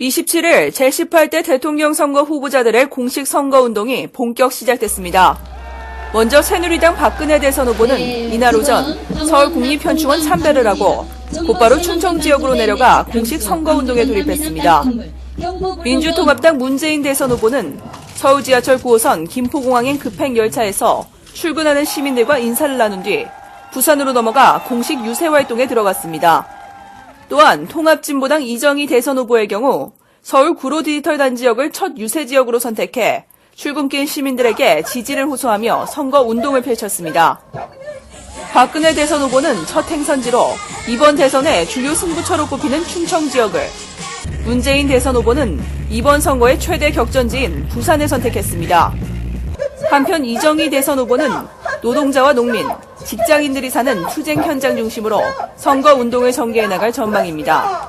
27일 제18대 대통령 선거 후보자들의 공식 선거 운동이 본격 시작됐습니다. 먼저 새누리당 박근혜 대선 후보는 이날 오전 서울 국립현충원 참배를 하고 곧바로 충청 지역으로 내려가 공식 선거 운동에 돌입했습니다. 민주통합당 문재인 대선 후보는 서울 지하철 9호선 김포공항행 급행 열차에서 출근하는 시민들과 인사를 나눈 뒤 부산으로 넘어가 공식 유세 활동에 들어갔습니다. 또한 통합진보당 이정희 대선 후보의 경우 서울 구로 디지털 단 지역을 첫 유세 지역으로 선택해 출근길 시민들에게 지지를 호소하며 선거 운동을 펼쳤습니다. 박근혜 대선 후보는 첫 행선지로 이번 대선의 주요 승부처로 꼽히는 충청 지역을 문재인 대선 후보는 이번 선거의 최대 격전지인 부산을 선택했습니다. 한편 이정희 대선 후보는 노동자와 농민, 직장인들이 사는 투쟁 현장 중심으로 선거 운동을 전개해 나갈 전망입니다.